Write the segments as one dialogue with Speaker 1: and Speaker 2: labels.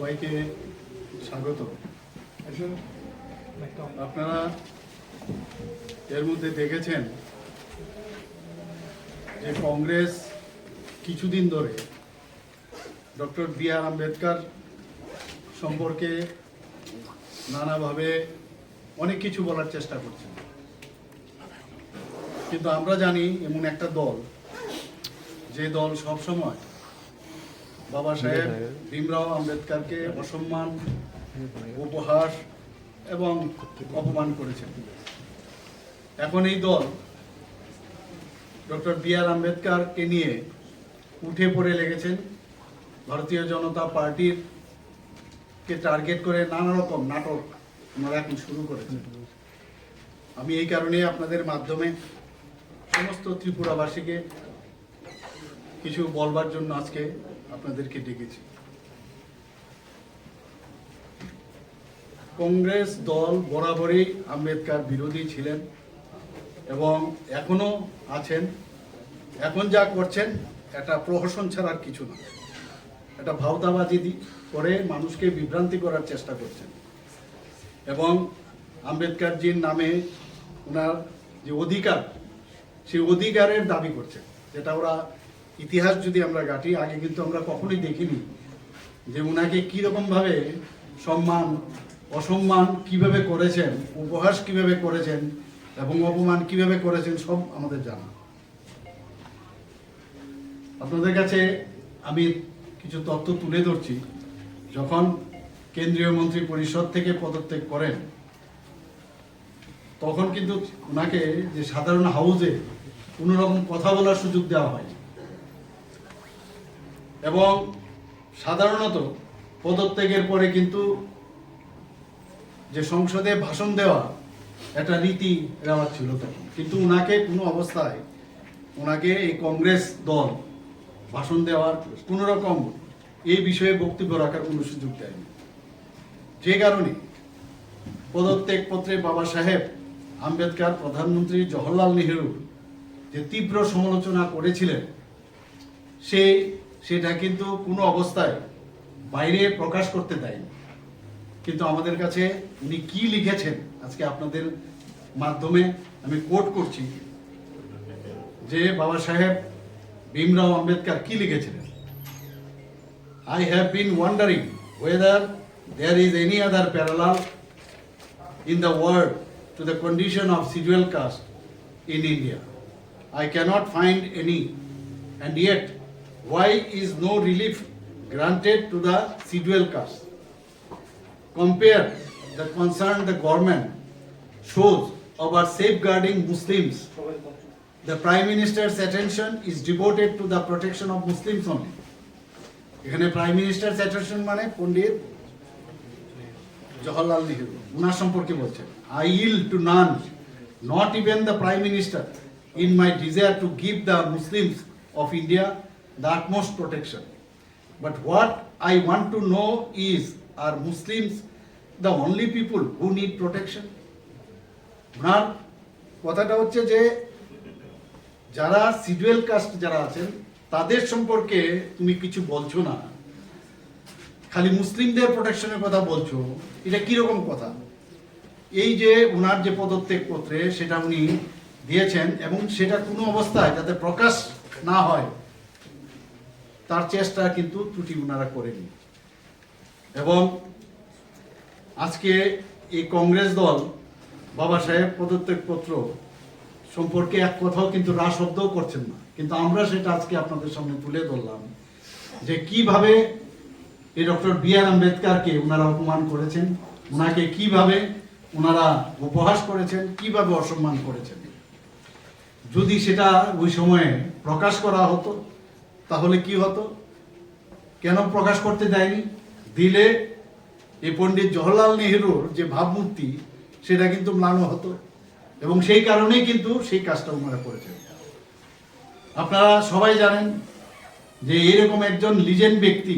Speaker 1: সবাইকে স্বাগত। আপনারা এর মধ্যে দেখেছেন যে কংগ্রেস কিছুদিন ধরে ডক্টর বি আর আম্বেদকর সম্পর্কে নানাভাবে অনেক কিছু বলার চেষ্টা করছেন। কিন্তু আমরা জানি এমন একটা দল, যে দল সবসময় বাবা সাহেব, ভীমরাও আম্বেদকরকে অসম্মান, উপহাস এবং অপমান করেছেন। এখন এই দল ডক্টর বি আর আম্বেদকরকে নিয়ে উঠে পড়ে লেগেছেন। ভারতীয় জনতা পার্টির কে টার্গেট করে নানা রকম নাটক ওনারা এখন শুরু করেছেন। আমি এই কারণে আপনাদের মাধ্যমে সমস্ত ত্রিপুরাবাসীকে কিছু বলবার জন্য আজকে আপনাদেরকে ডেকেছি। কংগ্রেস দল বরাবরই আম্বেদকার বিরোধী ছিলেন এবং এখনও আছেন। এখন যা করছেন, এটা প্রহসন ছাড়ার কিছু না। এটা ভাওতাবাজি করে মানুষকে বিভ্রান্তি করার চেষ্টা করছেন। এবং আম্বেদকরজির নামে ওনার যে অধিকার, সেই অধিকারের দাবি করছেন, যেটা ওরা ইতিহাস যদি আমরা ঘাটি আগে কিন্তু আমরা কখনোই দেখিনি যে ওনাকে কীরকমভাবে সম্মান, অসম্মান কীভাবে করেছেন, উপহাস কীভাবে করেছেন এবং অপমান কীভাবে করেছেন সব আমাদের জানা। আপনাদের কাছে আমি কিছু তথ্য তুলে ধরছি। যখন কেন্দ্রীয় মন্ত্রী পরিষদ থেকে পদত্যাগ করেন, তখন কিন্তু ওনাকে যে সাধারণ হাউজে কোনো রকম কথা বলার সুযোগ দেওয়া হয়নি। এবং সাধারণত পদত্যাগের পরে কিন্তু যে সংসদে ভাষণ দেওয়া, একটা রীতি রেওয়াজ ছিল তখন। কিন্তু ওনাকে কোনো অবস্থায় ওনাকে এই কংগ্রেস দল ভাষণ দেওয়ার কোনো রকম এই বিষয়ে বক্তব্য রাখার কোনো সুযোগ দেয়নি। যে কারণে পদত্যাগ পত্রে বাবা সাহেব আম্বেদকর, প্রধানমন্ত্রী জওহরলাল নেহরুর যে তীব্র সমালোচনা করেছিলেন, সে সেটা কিন্তু কোনো অবস্থায় বাইরে প্রকাশ করতে দেয়নি। কিন্তু আমাদের কাছে উনি কি লিখেছেন আজকে আপনাদের মাধ্যমে আমি কোট করছি যে বাবা সাহেব ভীমরাও আম্বেদকর কি লিখেছিলেন? I have been wandering whether there is any other parallel in the world to the condition of scheduled caste in India I cannot find any and yet, why is no relief granted to the scheduled caste? Compare the concern the government shows about safeguarding Muslims. The Prime Minister's attention is devoted to the protection of Muslims only. এখানে prime minister attention মানে পণ্ডিত জওহরলাল নেহরু উনার সম্পর্কে বলছেন I yield to none not even the prime minister in my desire to give the Muslims of India the utmost protection but what I want to know is are Muslims the only people who need protection ওনার কথাটা হচ্ছে যে, যারা সিডুয়েল caste যারা আছেন, তাদের সম্পর্কে তুমি কিছু বলছো না। খালি মুসলিমদের প্রোটেকশনের কথা বলছো, এটা কীরকম কথা? এই যে ওনার যে পদত্যাগ পত্রে সেটা উনি দিয়েছেন এবং সেটা কোনো অবস্থায় যাতে প্রকাশ না হয় তার চেষ্টা কিন্তু ত্রুটি ওনারা করেনি। এবং আজকে এই কংগ্রেস দল বাবা সাহেব পদত্যাগ পত্র সম্পর্কে এক কথাও কিন্তু রা শব্দও করছেন না। কিন্তু আমরা সেটা আজকে আপনাদের সামনে তুলে ধরলাম যে কীভাবে এই ডক্টর বি আর আম্বেদকারকে ওনারা অপমান করেছেন ওনাকে কীভাবে ওনারা উপহাস করেছেন, কীভাবে অসম্মান করেছেন। যদি সেটা ওই সময়ে প্রকাশ করা হতো তাহলে কি হতো? কেন প্রকাশ করতে দেয়নি? দিলে এই পণ্ডিত জওহরলাল নেহরুর যে ভাবমূর্তি, সেটা কিন্তু ম্লানো হতো। এবং সেই কারণেই কিন্তু সেই কাজটা ওনারা করেছেন। আপনারা সবাই জানেন যে এরকম একজন লিজেন্ড ব্যক্তি,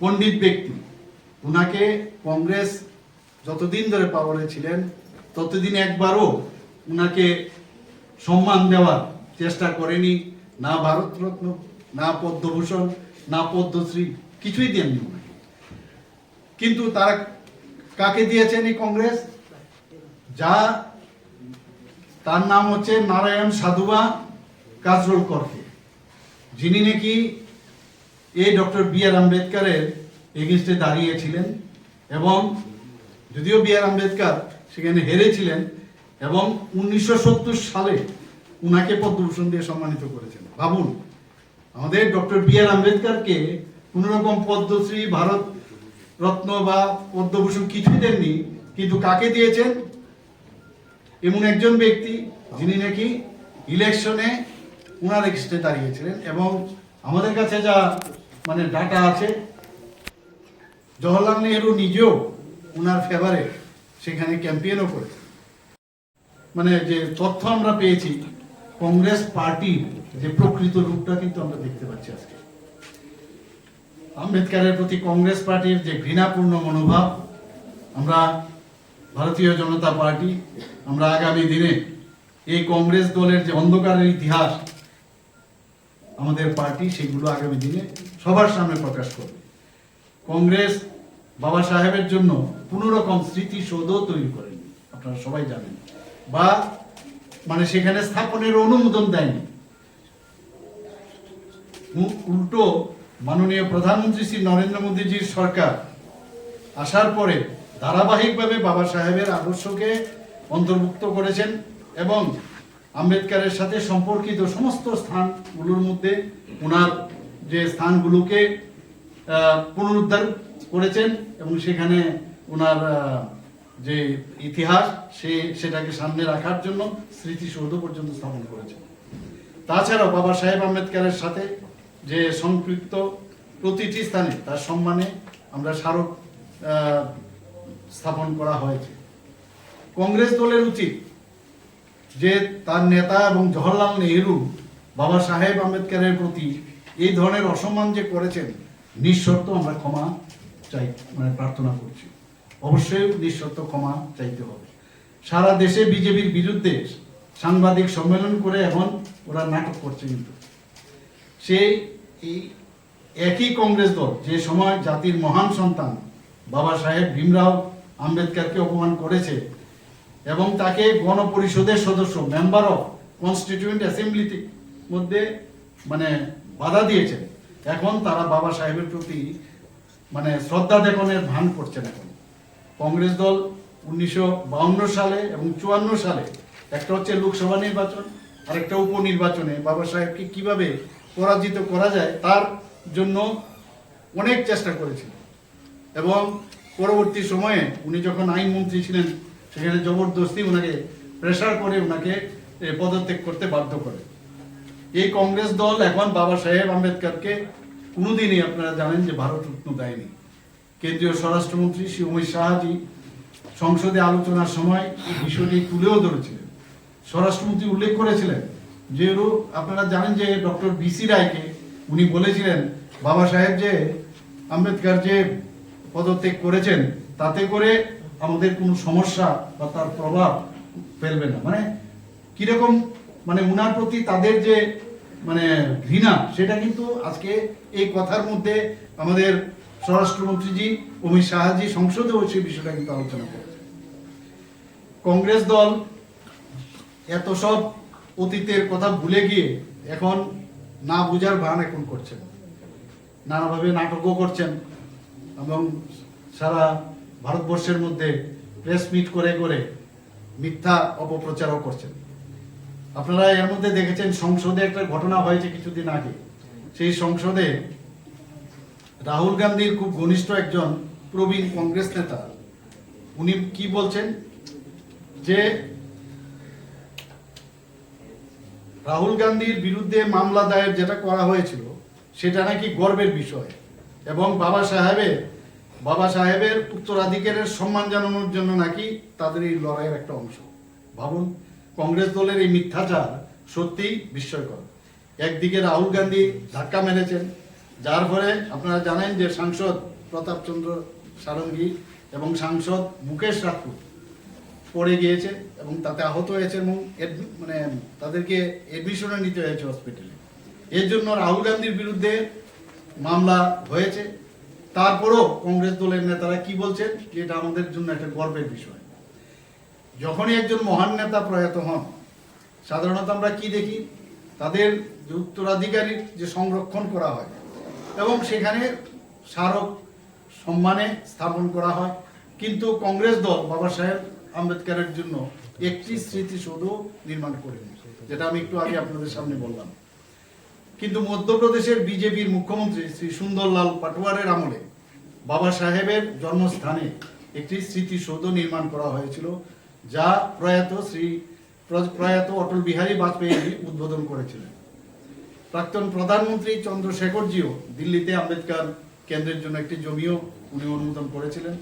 Speaker 1: পণ্ডিত ব্যক্তি ওনাকে কংগ্রেস যতদিন ধরে পাওয়ারে ছিলেন, ততদিন একবারও ওনাকে সম্মান দেওয়ার চেষ্টা করেনি না ভারতরত্ন না পদ্মভূষণ, না পদ্মশ্রী, কিছুই দেননি কিন্তু তারা কাকে দিয়েছেন এই কংগ্রেস? যা, তার নাম হচ্ছে নারায়ণ সাধুবা কাজরোল করকে, যিনি নাকি এই ডক্টর বি আর আম্বেদকারের এগেনস্টে দাঁড়িয়েছিলেন এবং যদিও বি আর আম্বেদকর সেখানে হেরেছিলেন এবং উনিশশো সত্তর সালে উনাকে পদ্মভূষণ দিয়ে সম্মানিত করেছেন। ভাবুন আমাদের ডক্টর বি আর আম্বেদকরকে কোন রকম পদ্মশ্রী, ভারত রত্ন বা পদ্মভূষণ কিছুই দেননি কিন্তু কাকে দিয়েছেন? এমন একজন ব্যক্তি যিনি নাকি ইলেকশনে ওনার এক্সটে দাঁড়িয়েছিলেন এবং আমাদের কাছে যা মানে ডাটা আছে, জওহরলাল নেহরু নিজেও ওনার ফেভারে সেখানে ক্যাম্পেইনও করেছেন। মানে যে তথ্য আমরা পেয়েছি, কংগ্রেস পার্টির যে প্রকৃত রূপটা কিন্তু আমরা দেখতে পাচ্ছি আজকে। আম্বেদকারের প্রতি কংগ্রেস পার্টির যে ঘৃণাপূর্ণ মনোভাব, আমরা ভারতীয় জনতা পার্টি, আমরা আগামী দিনে এই কংগ্রেস দলের যে অন্ধকারের ইতিহাস আমাদের পার্টি, সেগুলো আগামী দিনে সবার সামনে প্রকাশ করবে। কংগ্রেস বাবা সাহেবের জন্য কোনো স্মৃতিসৌধ তৈরি করেনি, আপনারা সবাই জানেন। বা মানে সেখানে স্থাপনের অনুমোদন দেয়নি। উল্টো মাননীয় প্রধানমন্ত্রী শ্রী নরেন্দ্র মোদীজির সরকার। আসার পরে ধারাবাহিকভাবে বাবা সাহেবের আদর্শকে অন্তর্ভুক্ত করেছেন এবং আম্বেদকারের সাথে সম্পর্কিত সমস্ত স্থানগুলোর মধ্যে ওনার যে স্থানগুলোকে পুনরুদ্ধার করেছেন এবং সেখানে ওনার যে ইতিহাস, সে সেটাকে সামনে রাখার জন্য স্মৃতিসৌধ পর্যন্ত স্থাপন করেছেন। তাছাড়াও বাবা সাহেব আম্বেদকারের সাথে যে সম্পৃক্ত প্রতিটি স্থানে তার সম্মানে আমরা স্মারক স্থাপন করা হয়েছে। কংগ্রেস দলের উচিত যে তার নেতা এবং জওহরলাল নেহরু, বাবা সাহেব আম্বেদকারের প্রতি এই ধরনের অসম্মান যে করেছেন, নিঃশর্ত আমরা ক্ষমা চাই মানে প্রার্থনা করছি। অবশ্যই নিঃশর্ত ক্ষমা চাইতে হবে। সারা দেশে বিজেপির বিরুদ্ধে সাংবাদিক সম্মেলন করে এখন ওরা নাটক করছে কিন্তু। সেই একই কংগ্রেস দল, যে সময় জাতির মহান সন্তান বাবা সাহেব ভীমরাও আম্বেদকরকে অপমান করেছে এবং তাকে গণপরিষদের সদস্য মেম্বার অফ কনস্টিটিউয়েন্ট অ্যাসেম্বলিতে মধ্যে মানে বাধা দিয়েছেন এখন তারা বাবা সাহেবের প্রতি মানে শ্রদ্ধা দেখানোর ভান করছেন এখন। কংগ্রেস দল উনিশশো সালে এবং চুয়ান্ন সালে, একটা হচ্ছে লোকসভা নির্বাচন আর একটা উপনির্বাচনে বাবা সাহেবকে কীভাবে পরাজিত করা যায়, তার জন্য অনেক চেষ্টা করেছিল। এবং পরবর্তী সময়ে উনি যখন আইনমন্ত্রী ছিলেন, সেখানে জবরদস্তি ওনাকে প্রেশার করে ওনাকে পদত্যাগ করতে বাধ্য করে। এই কংগ্রেস দল এখন বাবা সাহেব আম্বেদকরকে কোনোদিনই আপনারা জানেন যে ভারত রত্ন দেয়নি। কেন্দ্রীয় স্বরাষ্ট্রমন্ত্রী শ্রী অমিত শাহজি সংসদে আলোচনার সময় এই বিষয়টি তুলেও ধরেছিলেন। স্বরাষ্ট্রমন্ত্রী উল্লেখ করেছিলেন যে রূপ আপনারা জানেন যে ডক্টর বিসি রায়কে উনি বলেছিলেন, বাবা সাহেব যে আম্বেদকর যে পদত্যাগ করেছেন, তাতে করে আমাদের কোনো সমস্যা বা তার প্রভাব ফেলবে না। মানে কীরকম মানে উনার প্রতি তাদের যে মানে ঘৃণা, সেটা কিন্তু আজকে এই কথার মধ্যে আমাদের স্বরাষ্ট্রমন্ত্রীজি, অমিত শাহজি সংসদেও সেই বিষয়টা কিন্তু আলোচনা করেছে কংগ্রেস দল, এত সব অতীতের কথা ভুলে গিয়ে এখন না বুঝার ভান এখন করছেন। নানাভাবে নাটকও করছেন এবং সারা ভারতবর্ষের মধ্যে প্রেস মিট করে করে মিথ্যা অপপ্রচারও করছেন। আপনারা এর মধ্যে দেখেছেন সংসদে একটা ঘটনা হয়েছে কিছুদিন আগে। সেই সংসদে রাহুল গান্ধীর খুব ঘনিষ্ঠ একজন প্রবীণ কংগ্রেস নেতা, উনি কি বলছেন? যে রাহুল গান্ধীর বিরুদ্ধে মামলা দায়ের যেটা করা হয়েছিল, সেটা নাকি গর্বের বিষয়। এবং বাবা সাহেবের বাবা সাহেবের উত্তরাধিকারের সম্মান জানানোর জন্য নাকি তাদের এই লড়াইয়ের একটা অংশ। ভাবুন, কংগ্রেস দলের এই মিথ্যাচার সত্যিই বিস্ময়কর। একদিকে রাহুল গান্ধী ধাক্কা মেরেছেন, যার ফলে আপনারা জানেন যে সাংসদ প্রতাপচন্দ্র সারঙ্গী এবং সাংসদ মুকেশ রাজপুত পড়ে গিয়েছে এবং তাতে আহত হয়েছে এবং মানে তাদেরকে এডমিশনে নিতে হয়েছে হসপিটালে এর জন্য রাহুল গান্ধীর বিরুদ্ধে মামলা হয়েছে। তারপরেও কংগ্রেস দলের নেতারা কি বলছেন যে এটা আমাদের জন্য একটা গর্বের বিষয়। যখনই একজন মহান নেতা প্রয়াত হন, সাধারণত আমরা কি দেখি? তাদের যে উত্তরাধিকারীর যে সংরক্ষণ করা হয় এবং সেখানে স্মারক সম্মানে স্থাপন করা হয়। কিন্তু কংগ্রেস দল, বাবা সাহেব আম্বেদকরের জন্য একটি স্মৃতিসৌধ নির্মাণ করেনি, যেটা আমি একটু আগে আপনাদের সামনে বললাম। কিন্তু মধ্যপ্রদেশের বিজেপির মুখ্যমন্ত্রী শ্রী সুন্দরলাল পাটোয়ারের আমলে বাবা সাহেবের জন্মস্থানে একটি স্মৃতিসৌধ নির্মাণ করা হয়েছিল, যা প্রয়াত শ্রী প্রয়াত অটল বিহারী বাজপেয়ী উদ্বোধন করেছিলেন। প্রাক্তন প্রধানমন্ত্রী চন্দ্রশেখরজিও দিল্লিতে আম্বেদকার কেন্দ্রের জন্য একটি জমিও উনি অনুমোদন করেছিলেন।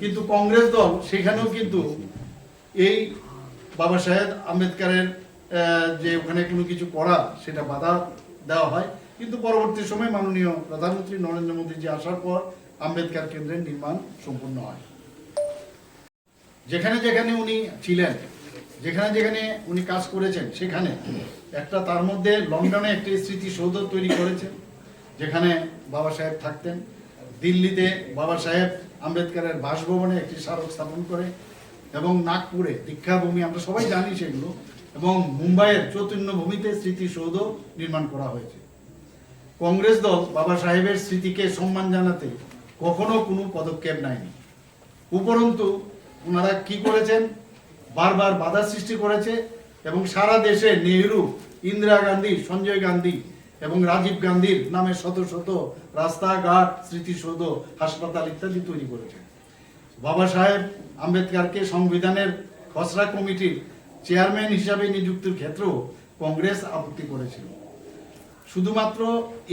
Speaker 1: কিন্তু কংগ্রেস দল সেখানেও কিন্তু এই বাবা সাহেব আম্বেদকারের যে ওখানে কোনো কিছু করা সেটা বাধা দেওয়া হয়। কিন্তু পরবর্তী সময় মাননীয় প্রধানমন্ত্রী নরেন্দ্র মোদীজি আসার পর আম্বেদকার কেন্দ্রের নির্মাণ সম্পূর্ণ হয়। যেখানে যেখানে উনি ছিলেন, যেখানে যেখানে উনি কাজ করেছেন, সেখানে একটা তার মধ্যে লন্ডনে একটি স্মৃতিসৌধ তৈরি করেছেন, যেখানে বাবা সাহেব থাকতেন। দিল্লিতে বাবা সাহেব আম্বেদকরের বাসভবনে একটি স্মারক স্থাপন করে এবং নাগপুরে দীক্ষাভূমি, আমরা সবাই জানি সেগুলো, এবং মুম্বাইয়ের চৈতন্য ভূমিতে স্মৃতিসৌধ নির্মাণ করা হয়েছে। কংগ্রেস দল বাবা সাহেবের স্মৃতিকে সম্মান জানাতে কখনো কোনো পদক্ষেপ নেয়নি। উপরন্তু, ওনারা কি করেছেন? বারবার বাধা সৃষ্টি করেছে এবং সারা দেশে নেহরু, ইন্দিরা গান্ধী, সঞ্জয় গান্ধী এবং রাজীব গান্ধীর নামে শত শত রাস্তাঘাট, স্মৃতিসৌধ, হাসপাতাল ইত্যাদি তৈরি করেছেন। বাবা সাহেব আম্বেদকারকে সংবিধানের খসড়া কমিটির চেয়ারম্যান হিসাবে নিযুক্তির ক্ষেত্রেও কংগ্রেস আপত্তি করেছিল। শুধুমাত্র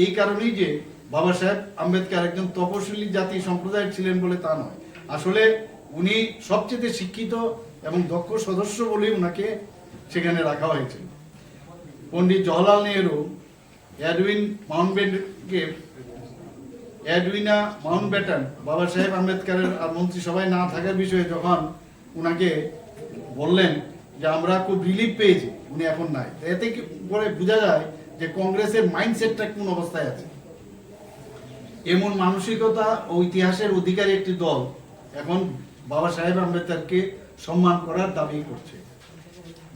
Speaker 1: এই কারণেই যে বাবা সাহেব আম্বেদকার একজন তপশিলি জাতি সম্প্রদায়ের ছিলেন বলে তা নয়। আসলে উনি সবচেয়ে শিক্ষিত এবং দক্ষ সদস্য বলেই ওনাকে সেখানে রাখা হয়েছিল। পণ্ডিত জওয়াহরলাল নেহরু অ্যাডউইন মাউন্টব্যাটেনকে অ্যাডউইনা মাউন্টব্যাটেন বাবা সাহেব আম্বেদকরের আর মন্ত্রিসভায় না থাকার বিষয়ে যখন উনাকে বললেন যে আমরা খুব রিলিফ পেয়েছি, উনি এখন নাই। এতে কি করে বোঝা যায় যে কংগ্রেসের মাইন্ডসেটটা কোন অবস্থায় আছে? এমন মানসিকতা ও ইতিহাসের অধিকারী একটি দল এখন বাবা সাহেব আম্বেদকরকে সম্মান করার দাবি করছে।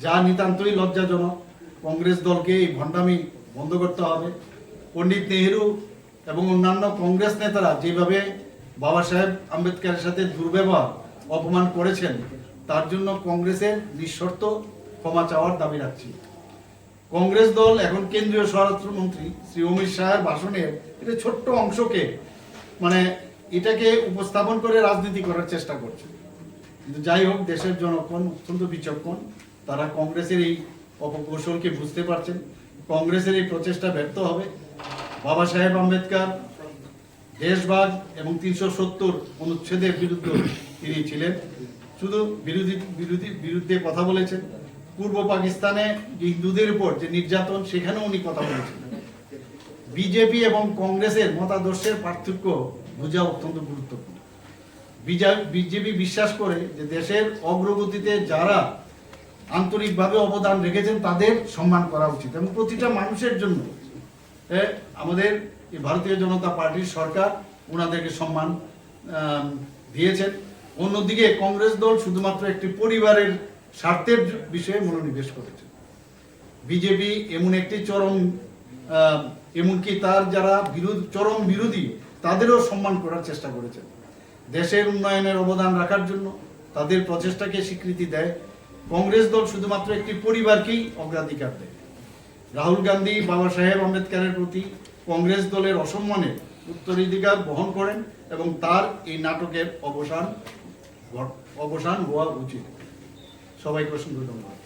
Speaker 1: যা নিতান্তই লজ্জাজনক, কংগ্রেস দলকে এই ভণ্ডামি বন্ধ করতে হবে। পণ্ডিত নেহেরু এবং অন্যান্য কংগ্রেস নেতারা যেভাবে বাবা সাহেব আম্বেদকরের সাথে দুর্ব্যবহার, অপমান করেছেন, তার জন্য কংগ্রেসের নিঃশর্ত ক্ষমা চাওয়ার দাবি রাখছি। কংগ্রেস দল এখন কেন্দ্রীয় স্বরাষ্ট্রমন্ত্রী শ্রী অমিত শাহের ভাষণের এটা ছোট্ট অংশকে মানে এটাকে উপস্থাপন করে রাজনীতি করার চেষ্টা করছে। কিন্তু যাই হোক, দেশের জনগণ অত্যন্ত বিচক্ষণ, তারা কংগ্রেসের এই অপকৌশলকে বুঝতে পারছেন। কংগ্রেসের এই প্রচেষ্টা ব্যর্থ হবে। বাবা সাহেব আম্বেদকর, দেশভাগ এবং তিনশো সত্তর অনুচ্ছেদের বিরুদ্ধে তিনি ছিলেন। শুধু বিরোধী বিরোধী, বিরুদ্ধে কথা বলেছেন। পূর্ব পাকিস্তানে হিন্দুদের উপর যে নির্যাতন, সেখানেও উনি কথা বলেছেন। বিজেপি এবং কংগ্রেসের মতাদর্শের পার্থক্য বোঝা অত্যন্ত গুরুত্বপূর্ণ। বিজেপি বিশ্বাস করে যে দেশের অগ্রগতিতে যারা আন্তরিকভাবে অবদান রেখেছেন তাদের সম্মান করা উচিত এবং প্রতিটা মানুষের জন্য এ, আমাদের ভারতীয় জনতা পার্টির সরকার ওনাদেরকে সম্মান দিয়েছেন। অন্যদিকে কংগ্রেস দল শুধুমাত্র একটি পরিবারের স্বার্থের বিষয়ে মনোনিবেশ করেছে। বিজেপি এমন একটি চরম এমনকি তার যারা বিরোধ চরম বিরোধী তাদেরও সম্মান করার চেষ্টা করেছেন। দেশের উন্নয়নের অবদান রাখার জন্য তাদের প্রচেষ্টাকে স্বীকৃতি দেয় কংগ্রেস দল শুধুমাত্র একটি পরিবারকেই অগ্রাধিকার দেয়। রাহুল গান্ধী, বাবা সাহেব আম্বেদকরের প্রতি কংগ্রেস দলের অসম্মানের উত্তরাধিকার বহন করেন এবং তার এই নাটকের অবসান অবসান হওয়া উচিত। সবাইকে অসংখ্য ধন্যবাদ।